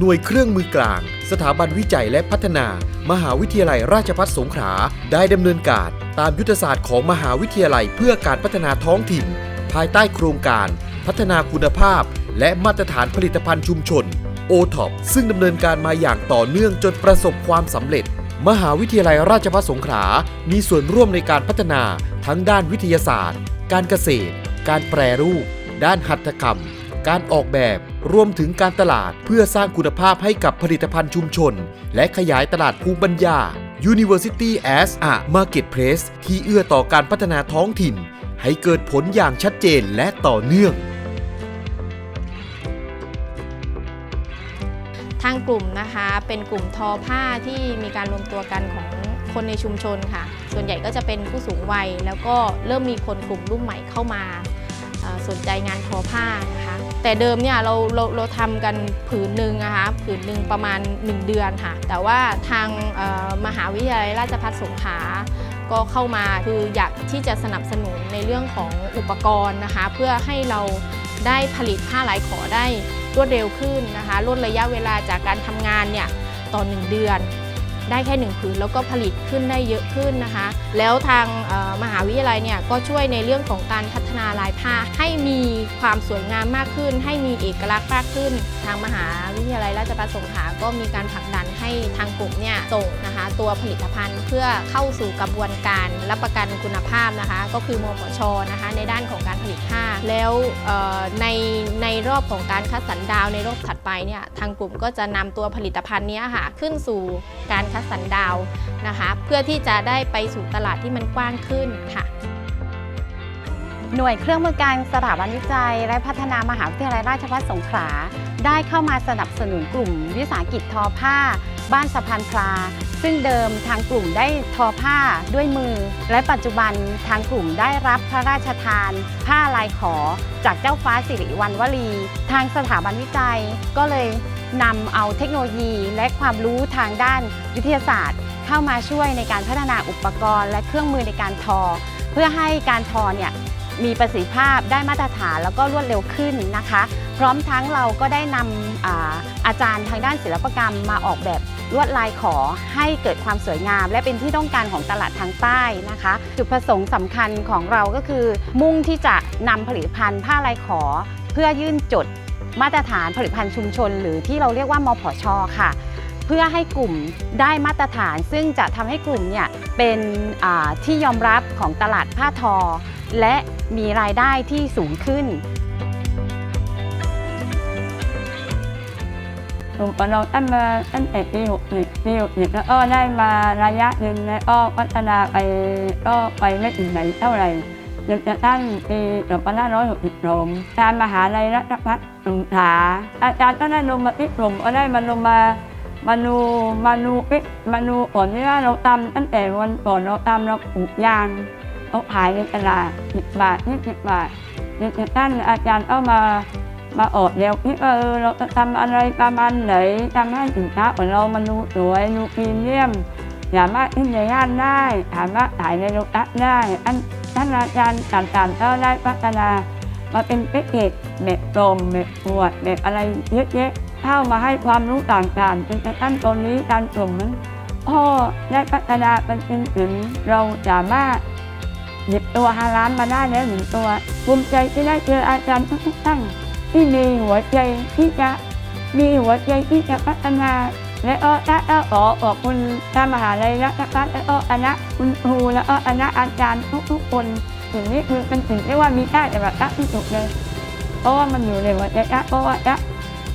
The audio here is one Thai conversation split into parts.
หน่วยเครื่องมือกลาง สถาบันวิจัยและพัฒนา มหาวิทยาลัยราชภัฏสงขลาได้ดำเนินการตามยุทธศาสตร์ของมหาวิทยาลัยเพื่อการพัฒนาท้องถิ่น ภายใต้โครงการ พัฒนาคุณภาพ และมาตรฐานผลิตภัณฑ์ชุมชน o t o p ซึ่งดำเนินการมาอย่างต่อเนื่องจนประสบความสำเร็จ มหาวิทยาลัยราชภัฏสงขลา มีส่วนร่วมในการพัฒนาทั้งด้านวิทยาศาสตร์ การเกษตร การแปรรูป ด้านหัตถกรรม การออกแบบ รวมถึงการตลาดเพื่อสร้างคุณภาพให้กับผลิตภัณฑ์ชุมชน และขยายตลาดภูมิปัญญา University as a Marketplace ที่เอื้อต่อการพัฒนาท้องถิ่น ให้เกิดผลอย่างชัดเจนและต่อเนื่อง ทางกลุ่มนะคะเป็นกลุ่มทอผ้าที่มีการรวมตัวกันของคนในชุมชนค่ะ ส่วนใหญ่ก็จะเป็นผู้สูงวัย แล้วก็เริ่มมีคนกลุ่มรุ่นใหม่เข้ามาสนใจงานทอผ้านะคะ แต่เดิมเนี่ยเราเราเราทำกันผืนหนึ่งนะคะผืนหนึ่งประมาณ 1 เดือนค่ะ แต่ว่าทางมหาวิทยาลัยราชภัฏสงขลาก็เข้ามาคืออยากที่จะสนับสนุนในเรื่องของอุปกรณ์นะคะ เพื่อให้เราได้ผลิตผ้าลายขอได้รวดเร็วขึ้นนะคะลดระยะเวลาจากการทำงานเนี่ยต่อ 1 เดือน ได้แค่ 1 ผืนแล้วก็ผลิตขึ้นได้เยอะขึ้นนะคะ แล้วทางมหาวิทยาลัยเนี่ยก็ช่วยในเรื่องของการพัฒนาลายผ้าให้มีความสวยงามมากขึ้น ให้มีเอกลักษณ์มากขึ้น ทางมหาวิทยาลัยราชภัฏสงขลาก็มีการผลักดันให้ทางกลุ่มเนี่ยส่งนะคะ ตัวผลิตภัณฑ์เพื่อเข้าสู่กระบวนการรับประกันคุณภาพนะคะ ก็คือมปชนะคะ ในด้านของการผลิตผ้าแล้วใน อบของการคัดสรรดาวในรอบถัดไปเนี่ยทางกลุ่มก็จะนำตัวผลิตภัณฑ์นี้ค่ะขึ้นสู่การคัดสรรดาวนะคะ เพื่อที่จะได้ไปสู่ตลาดที่มันกว้างขึ้นค่ะ หน่วยเครื่องมือการสถาบันวิจัย และพัฒนามหาวิทยาลัยราชภัฏสงขลา ได้เข้ามาสนับสนุนกลุ่มวิสาหกิจทอผ้า บ้านสะพานพลา ซึ่งเดิมทางกลุ่มได้ทอผ้าด้วยมือ และปัจจุบันทางกลุ่มได้รับพระราชทาน ผ้าลายขอ จากเจ้าฟ้าสิริวัณวลี ทางสถาบันวิจัยก็เลยนำเอาเทคโนโลยีและความรู้ทางด้านวิทยาศาสตร์ เข้ามาช่วยในการพัฒนาอุปกรณ์ และเครื่องมือในการทอ เพื่อให้การทอเนี่ย มีประสิทธิภาพได้มาตรฐานแล้วก็รวดเร็วขึ้นนะคะ พร้อมทั้งเราก็ได้นำอาอาจารย์ทางด้านศิลปกรรมมาออกแบบลวดลายขอให้เกิดความสวยงาม และเป็นที่ต้องการของตลาดทางใต้นะคะ จุดประสงค์สำคัญของเราก็คือ มุ่งที่จะนำผลิตภัณฑ์ผ้าลายขอ เพื่อยื่นจดมาตรฐานผลิตภัณฑ์ชุมชน หรือที่เราเรียกว่ามผชค่ะ เพื่อให้กลุ่มได้มาตรฐาน ซึ่งจะทำให้กลุ่มเนี่ยเป็นที่ยอมรับของตลาดผ้าทอ และ มีรายได้ที่สูงขึ้นกลุ่มของเราตั้งมาตั้งแต่ปี61ปี61แล้วก็ได้มาระยะหนึ่งแล้วก็พัฒนาไปก็ไปไม่ถึงไหนเท่าไหร่จนกระทั่งปี2562ทางมหาลัยรัฐพัฒน์สงขลาอาจารย์ก็ได้ลงมาที่กลุ่มก็ได้มาลงมามาดูมาดูปิมาดูผลที่ว่าเราทำตั้งแต่วันก่อนเราทำเราปลูกยาง เราขายในตลาด10บาท20บาทจนกระทั่งอาจารย์เอามามาออกเดี๋ยวคิดว่าเออเราจะทำอะไรประมาณไหนทำให้สินค้าของเรามันดูสวยดูพรีเมียมสามารถขึ้นในย่านได้สามารถขายในโลตัสได้อันท่านอาจารย์ต่างๆก็ได้พัฒนามาเป็นแพ็กเกจแบบกลมแบบขวดแบบอะไรเยอะแยะเข้ามาให้ความรู้ต่างๆจนกระทั่งตอนนี้การกลุ่มนั้นพ่อได้พัฒนาเป็นเป็นถึงเราสามารถ หยิบตัวฮาล้านมาได้แล้วหนึ่งตัวภูมิใจที่ได้เจออาจารย์ทุกท่านที่มีหัวใจที่จะมีหัวใจที่จะพัฒนาและก็ถ้าเอาขอขอบคุณทางมหาลัยรัฐพัฒน์และก็คณะคุณครูและก็คณะอาจารย์ทุกๆคนสิ่งนี้คือเป็นสิ่งที่ว่ามีได้แต่แบบรักที่สุดเลย เพราะว่ามันอยู่ในหัวใจเพราะว่าจะ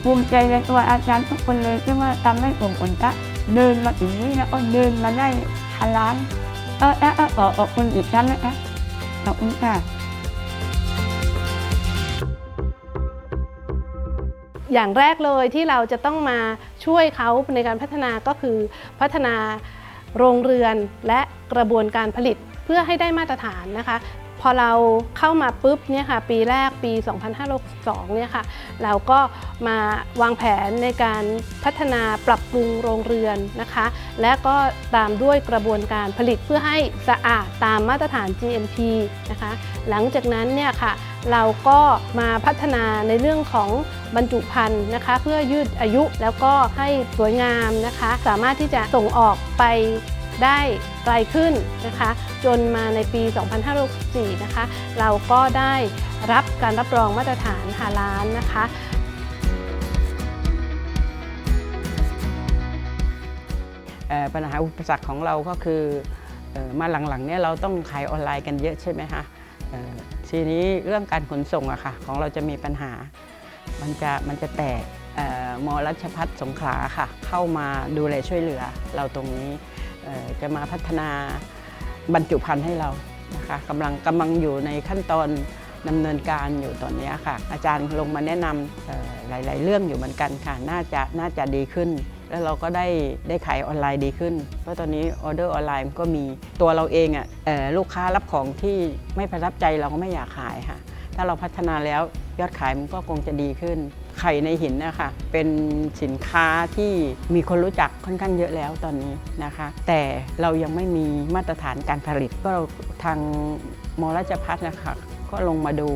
ภูมิใจในตัวอาจารย์ทุกคนเลยที่ว่าทำให้กลุ่มคนจะเดินมาถึงนี้แล้วก็เดินมาได้พันล้าน ก็จะขอขอบคุณอีกครั้งนะคะขอบคุณค่ะ อย่างแรกเลยที่เราจะต้องมาช่วยเขาในการพัฒนาก็คือพัฒนาโรงเรือนและกระบวนการผลิตเพื่อให้ได้มาตรฐานนะคะ พอเราเข้ามาปุ๊บเนี่ยค่ะปีแรกปี 2562เนี่ยค่ะเราก็มาวางแผนในการพัฒนาปรับปรุงโรงเรือนนะคะ และก็ตามด้วยกระบวนการผลิตเพื่อให้สะอาดตามมาตรฐาน GMP นะคะ หลังจากนั้นเนี่ยค่ะเราก็มาพัฒนาในเรื่องของบรรจุภัณฑ์นะคะ เพื่อยืดอายุแล้วก็ให้สวยงามนะคะ สามารถที่จะส่งออกไป ได้ไกลขึ้นนะคะ จนมาในปี 2564นะคะ เราก็ได้รับการรับรองมาตรฐานฮาลาลนะคะปัญหาอุปสรรคของเราก็คืออมาหลังๆเนี่ยเราต้องขายออนไลน์กันเยอะใช่ไหมคะทีนี้เรื่องการขนส่งอะค่ะของเราจะมีปัญหา มันจะมันจะแตกมอรัชพัฒสงขลาค่ะ เข้ามาดูแลช่วยเหลือเราตรงนี้ จะมาพัฒนาบรรจุภัณฑ์ให้เรานะคะกำลังกำลังอยู่ในขั้นตอนดำเนินการอยู่ตอนนี้ค่ะ อาจารย์ลงมาแนะนำหลาย ๆ เรื่องอยู่เหมือนกันค่ะ น่าจะน่าจะดีขึ้น แล้วเราก็ได้ได้ขายออนไลน์ดีขึ้น เพราะตอนนี้ออเดอร์ออนไลน์มันก็มีตัวเราเองอะเอ่อลูกค้ารับของที่ไม่ประทับใจเราก็ไม่อยากขายค่ะ ถ้าเราพัฒนาแล้วยอดขายมันก็คงจะดีขึ้น ไข่ในหินนะคะเป็นสินค้าที่มีคนรู้จักค่อนข้างเยอะแล้วตอนนี้นะคะ แต่เรายังไม่มีมาตรฐานการผลิต ก็ทางมราชพัฒนะคะก็ลงมาดู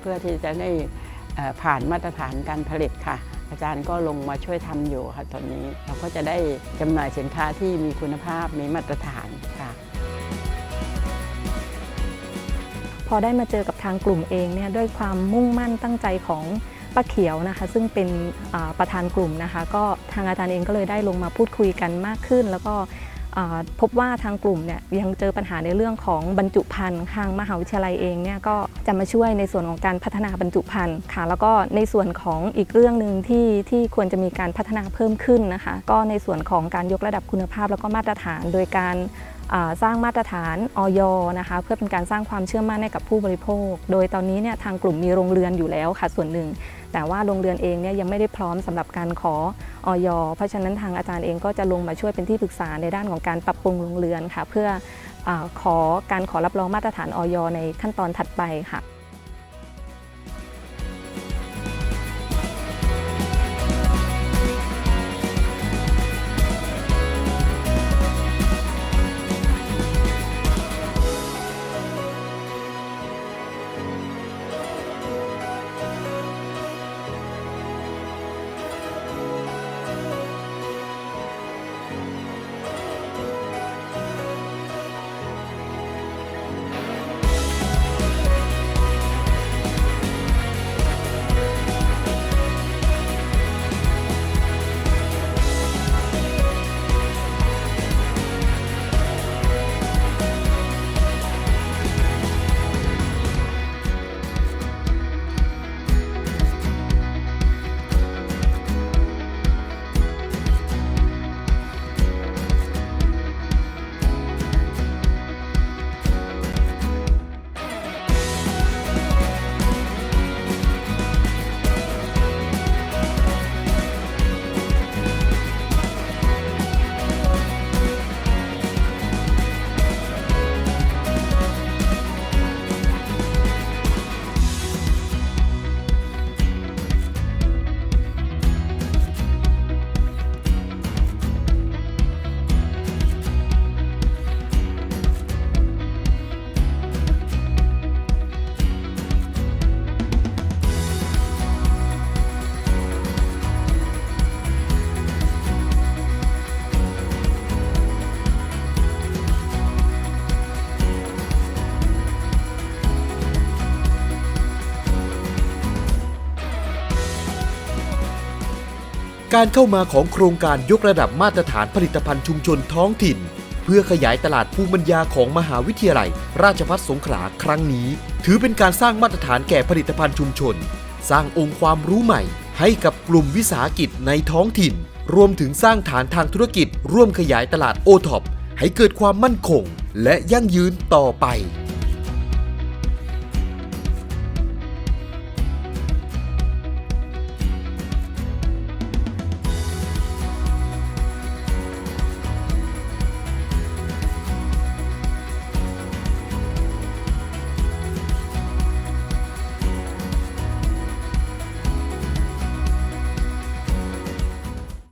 เพื่อที่จะได้ผ่านมาตรฐานการผลิตค่ะ อาจารย์ก็ลงมาช่วยทำอยู่ค่ะตอนนี้เราก็จะได้จำหน่ายสินค้าที่มีคุณภาพมีมาตรฐานค่ะพอได้มาเจอกับทางกลุ่มเองเนี่ยด้วยความมุ่งมั่นตั้งใจของ ป้าเขียวนะคะ ซึ่งเป็นประธานกลุ่มนะคะ ก็ทางอาจารย์เองก็เลยได้ลงมาพูดคุยกันมากขึ้น แล้วก็พบว่าทางกลุ่มเนี่ยยังเจอปัญหาในเรื่องของบรรจุภัณฑ์ทางมหาวิทยาลัยเองเนี่ยก็จะมาช่วยในส่วนของการพัฒนาบรรจุภัณฑ์ค่ะ แล้วก็ในส่วนของอีกเรื่องหนึ่งที่ที่ควรจะมีการพัฒนาเพิ่มขึ้นนะคะ ก็ในส่วนของการยกระดับคุณภาพแล้วก็มาตรฐาน โดยการ สร้างมาตรฐานออยนะคะเพื่อเป็นการสร้างความเชื่อมั่นให้กับผู้บริโภค โดยตอนนี้เนี่ยทางกลุ่มมีโรงเรือนอยู่แล้วค่ะส่วนหนึ่ง แต่ว่าโรงเรือนเองเนี่ยยังไม่ได้พร้อมสำหรับการขอออยเพราะฉะนั้นทางอาจารย์เองก็จะลงมาช่วยเป็นที่ปรึกษาในด้านของการปรับปรุงโรงเรือนค่ะเพื่ออขอการขอรับรองมาตรฐานออยในขั้นตอนถัดไปค่ะ การเข้ามาของโครงการยกระดับมาตรฐานผลิตภัณฑ์ชุมชนท้องถิ่น เพื่อขยายตลาดภูมิปัญญาของมหาวิทยาลัย ราชภัฏสงขลาครั้งนี้ ถือเป็นการสร้างมาตรฐานแก่ผลิตภัณฑ์ชุมชน สร้างองค์ความรู้ใหม่ ให้กับกลุ่มวิสาหกิจในท้องถิ่น รวมถึงสร้างฐานทางธุรกิจ ร่วมขยายตลาดโอท็อปให้เกิดความมั่นคง และยั่งยืนต่อไป